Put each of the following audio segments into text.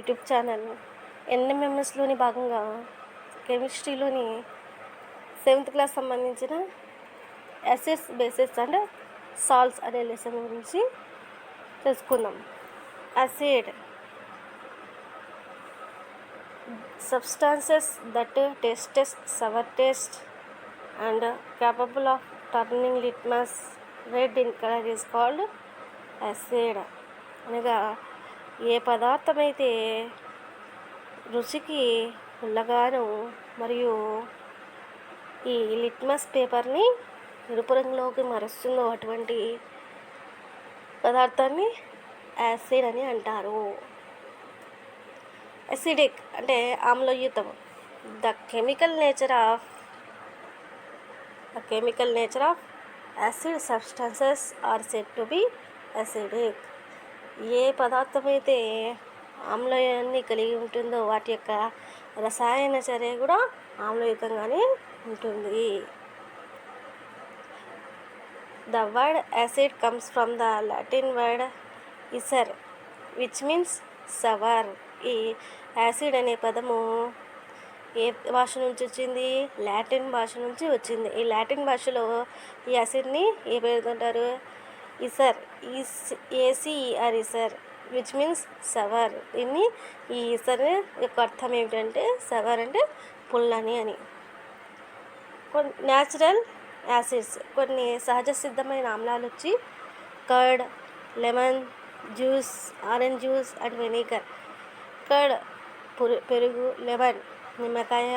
YouTube channel ఎన్ఎంఎంఎస్లోని భాగంగా కెమిస్ట్రీలోని సెవెంత్ క్లాస్ సంబంధించిన ఎస్ఎస్ బేసిస్ అండ్ సాల్స్ అనే లెసన్ గురించి తెలుసుకుందాం. Acid substances that tastes sour taste and capable of turning litmus red in colour is called acid అనగా ఏ పదార్థమైతే రుచికి పుల్లగాను మరియు ఈ లిట్మస్ పేపర్ని ఎరుపు రంగులోకి మరుస్తుందో అటువంటి పదార్థాన్ని యాసిడ్ అని అంటారు. అసిడిక్ అంటే ఆమ్లయుతం. The chemical nature of the chemical nature of acid substances are set to be acidic ఏ పదార్థం అయితే ఆమ్లయాన్ని కలిగి ఉంటుందో వాటి యొక్క రసాయన చర్య కూడా ఆమ్లయుతంగానే ఉంటుంది. The word acid comes from the Latin word acer which means sour ఈ యాసిడ్ అనే పదము ఏ భాష నుంచి వచ్చింది? లాటిన్ భాష నుంచి వచ్చింది. ఈ లాటిన్ భాషలో ఈ యాసిడ్ని ఏ పేరుతో అంటారు? Acer is ACER acer which means sour. దీన్ని ఈ ఇసర్ యొక్క అర్థం ఏమిటంటే సవర్ అంటే పుల్లని అని. కొన్ని న్యాచురల్ యాసిడ్స్ కొన్ని సహజ సిద్ధమైన ఆమ్లాలు వచ్చి curd lemon juice orange juice and vinegar. Curd పెరుగు లెమన్ నిమ్మకాయ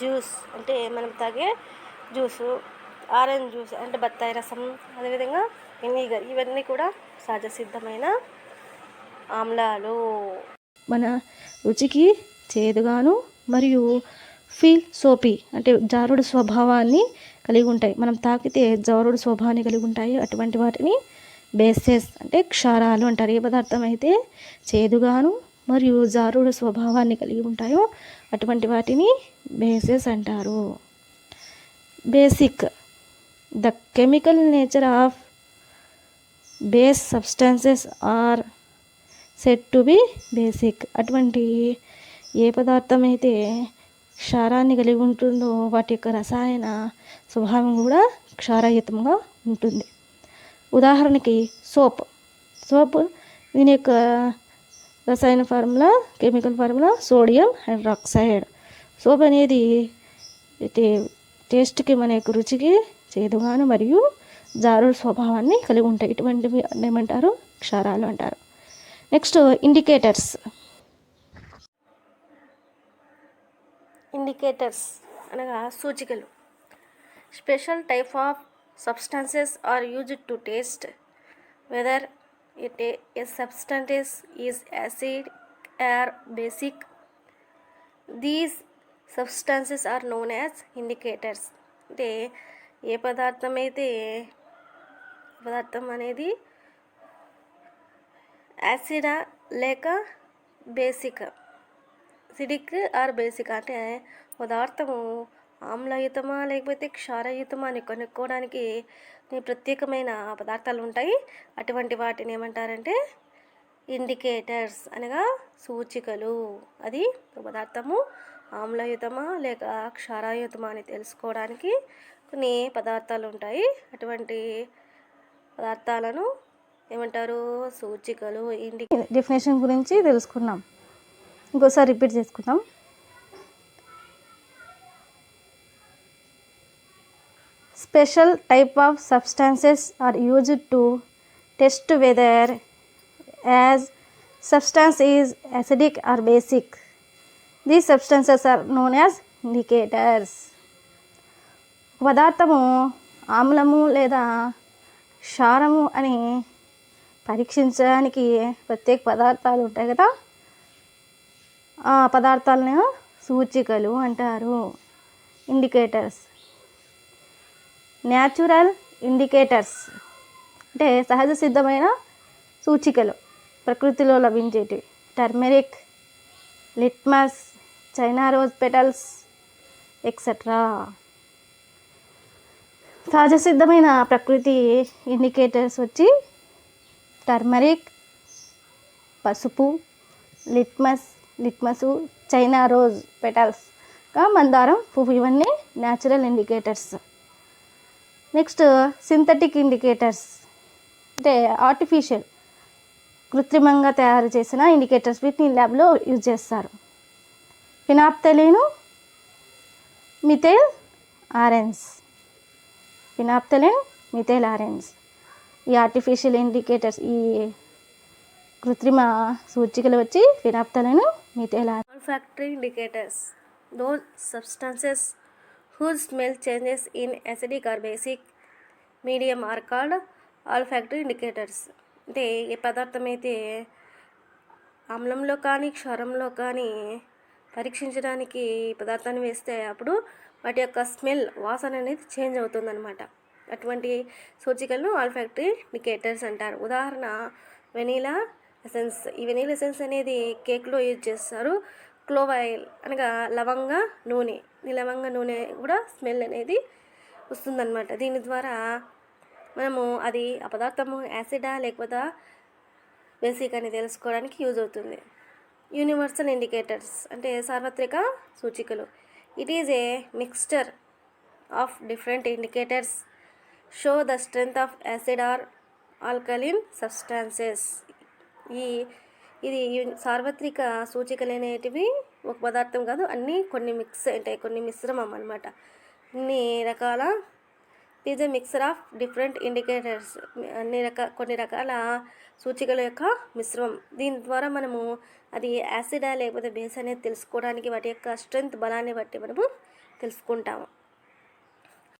జ్యూస్ అంటే మనం తాగే జ్యూసు ఆరెంజ్ జ్యూస్ అంటే బత్తాయి రసం. అదేవిధంగా వినీగర్ ఇవన్నీ కూడా సహజ సిద్ధమైన ఆమ్లాలు. మన రుచికి చేదుగాను మరియు ఫీల్ సోపీ అంటే జారుడు స్వభావాన్ని కలిగి ఉంటాయి. మనం తాకితే జారుడు స్వభావాన్ని కలిగి ఉంటాయి. అటువంటి వాటిని బేసెస్ అంటే క్షారాలు అంటారు. ఏ పదార్థం అయితే చేదుగాను మరియు జారుడు స్వభావాన్ని కలిగి ఉంటాయో అటువంటి వాటిని బేసెస్ అంటారు. Basic the chemical nature of base substances are set to be basic అటువంటి ఏ పదార్థం అయితే క్షారాన్ని కలిగి ఉంటుందో వాటి యొక్క రసాయన స్వభావం కూడా క్షారయుతంగా ఉంటుంది. ఉదాహరణకి సోప్. సోప్ దీని యొక్క రసాయన formula chemical formula sodium hydroxide. Soap అనేది టేస్ట్కి మన యొక్క రుచికి చేదుగాను మరియు జారుడు స్వభావాన్ని కలిగి ఉంటాయి. ఇటువంటివి ఏమంటారు? క్షారాలు అంటారు. నెక్స్ట్ ఇండికేటర్స్ ఇండికేటర్స్ అనగా సూచికలు. Special type of substances are used to taste whether it a substances is acid or basic these substances are known as indicators అంటే ఏ పదార్థం అయితే పదార్థం అనేది యాసిడా లేక బేసిక్. సిడిక్ ఆర్ బేసిక్ అంటే పదార్థము ఆమ్లయుతమా లేకపోతే క్షారయుతమా అని కనుక్కోవడానికి ప్రత్యేకమైన పదార్థాలు ఉంటాయి. అటువంటి వాటిని ఏమంటారంటే ఇండికేటర్స్ అనగా సూచికలు. అది పదార్థము ఆమ్లయుతమా లేక క్షారయుతమా అని తెలుసుకోవడానికి కొన్ని పదార్థాలు ఉంటాయి. అటువంటి పదార్థాలను ఏమంటారు? సూచికలు ఇండి డెఫినేషన్ గురించి తెలుసుకున్నాం ఇంకోసారి రిపీట్ చేసుకుందాం. Special type of substances are used to test whether as substance is acidic or basic these substances are known as indicators పదార్థము ఆమ్లము లేదా క్షారము అని పరీక్షించడానికి ప్రత్యేక పదార్థాలు ఉంటాయి కదా ఆ పదార్థాలను సూచికలు అంటారు ఇండికేటర్స్ న్యాచురల్ ఇండికేటర్స్ అంటే సహజ సిద్ధమైన సూచికలు ప్రకృతిలో లభించేటివి. Turmeric litmus China rose petals etcetera సహజ సిద్ధమైన ప్రకృతి ఇండికేటర్స్ వచ్చి టర్మరిక్ పసుపు litmus litmus China rose petals మందారం పువ్వు ఇవన్నీ natural indicators next synthetic indicators అంటే ఆర్టిఫిషియల్ కృత్రిమంగా తయారు చేసిన ఇండికేటర్స్ వీటిని ల్యాబ్లో యూజ్ చేస్తారు. Phenolphthalein methyl orange phenolphthalein and methyl orange ఈ ఆర్టిఫిషియల్ ఇండికేటర్స్ ఈ కృత్రిమ సూచికలు వచ్చి phenolphthalein methyl orange olfactory indicators those substances who smell changes in acidic or basic medium are called olfactory indicators అంటే ఏ పదార్థం అయితే అమ్లంలో కానీ క్షరంలో కానీ పరీక్షించడానికి పదార్థాన్ని వేస్తే అప్పుడు వాటి యొక్క స్మెల్ వాసన అనేది చేంజ్ అవుతుందన్నమాట. అటువంటి సూచికలను ఆల్ఫాక్టరీ డికేటర్స్ అంటారు. ఉదాహరణ వెనీలా ఎసెన్స్. ఈ వెనీలా ఎసెన్స్ అనేది కేక్లో యూజ్ చేస్తారు. క్లోవ్ ఆయిల్ అనగా లవంగ నూనె. ఈ లవంగ నూనె కూడా స్మెల్ అనేది వస్తుందన్నమాట. దీని ద్వారా మనము అది ఆ పదార్థము యాసిడా లేకపోతే బేసిక్ అని తెలుసుకోవడానికి యూజ్ అవుతుంది. యూనివర్సల్ ఇండికేటర్స్ అంటే సార్వత్రిక సూచికలు. It is a mixture of different indicators show the strength of acid or alkaline substances ఈ ఇది సార్వత్రిక సూచికలు అనేటివి ఒక పదార్థం కాదు అన్నీ కొన్ని మిక్స్ అంటే కొన్ని మిశ్రమం అన్నమాట. ఇన్ని రకాల is a mixer of different indicators అన్ని రక కొన్ని రకాల సూచికల యొక్క మిశ్రమం. దీని ద్వారా మనము అది యాసిడా లేకపోతే బేస్ అనేది తెలుసుకోవడానికి వాటి యొక్క స్ట్రెంగ్త్ బలాన్ని బట్టి మనము తెలుసుకుంటాము.